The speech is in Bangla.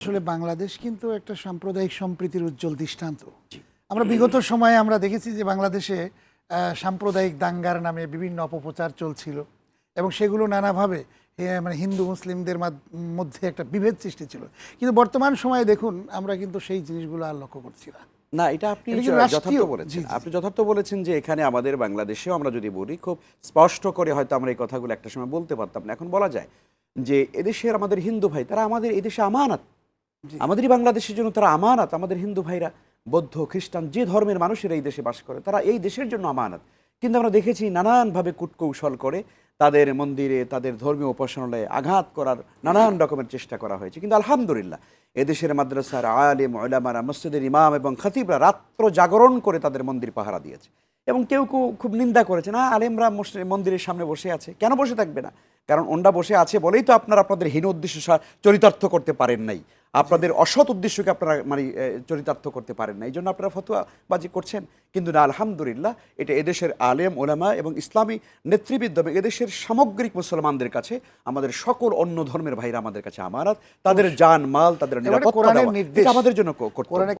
আসলে বাংলাদেশ কিন্তু একটা সাম্প্রদায়িক সম্প্রীতির উজ্জ্বল দৃষ্টান্ত আমরা বিগত সময়ে আমরা দেখেছি যে বাংলাদেশে সাম্প্রদায়িক দাঙ্গার নামে বিভিন্ন অপপ্রচার চলছিল এবং সেগুলো নানাভাবে মানে হিন্দু মুসলিমদের মধ্যে একটা বিভেদ সৃষ্টি ছিল কিন্তু বর্তমান সময়ে দেখুন আমরা কিন্তু সেই জিনিসগুলো আর লক্ষ্য করছি না না এটা আপনি। যথার্থ বলেছেন। আপনি যথার্থ বলেছেন যে এখানে আমাদের বাংলাদেশেও আমরা যদি বলি খুব স্পষ্ট করে হয়তো আমরা এই কথাগুলো একটা সময় বলতে পারতাম না এখন বলা যায় যে এদেশের আমাদের হিন্দু ভাই তারা আমাদের এদেশে আমানত। আমাদেরই বাংলাদেশের জন্য তারা আমানত, আমাদের হিন্দু ভাইরা, বৌদ্ধ, খ্রিস্টান, যে ধর্মের মানুষেরা এই দেশে বাস করে, তারা এই দেশের জন্য আমানত। কিন্তু আমরা দেখেছি নানানভাবে কূটকৌশল করে তাদের মন্দিরে, তাদের ধর্মীয় উপাসনালয়ে আঘাত করার নানান রকমের চেষ্টা করা হয়েছে। কিন্তু আলহামদুলিল্লাহ এদেশের মাদ্রাসার আলেম ওলামারা মসজিদের ইমাম এবং খতিবরা রাত্র জাগরণ করে তাদের মন্দির পাহারা দিয়েছে। এবং কেউ কেউ খুব নিন্দা করেছে, না, আলেমরা মন্দিরের সামনে বসে আছে। কেন বসে থাকবে না? কারণ ওনরা বসে আছে বলেই তো আপনারা আপনাদের হীন উদ্দেশ্য চরিতার্থ করতে পারেন নাই। আপনাদের অসৎ উদ্দেশ্যকে আপনারা মানে চরিতার্থ করতে পারেন না। এই জন্য আপনারা ফতোয়াবাজি করছেন। কিন্তু না আলহামদুলিল্লাহ এটা এদেশের আলেম ওলামা এবং ইসলামী নেতৃবৃন্দ এবং এদেশের সামগ্রিক মুসলমানদের কাছে আমাদের সকল অন্য ধর্মের ভাইরা আমাদের কাছে আমানত। তাদের জান মাল তাদের নিরাপত্তা নির্দেশ। এটা আমাদের জন্য ক- কর্তব্য। কোরআনে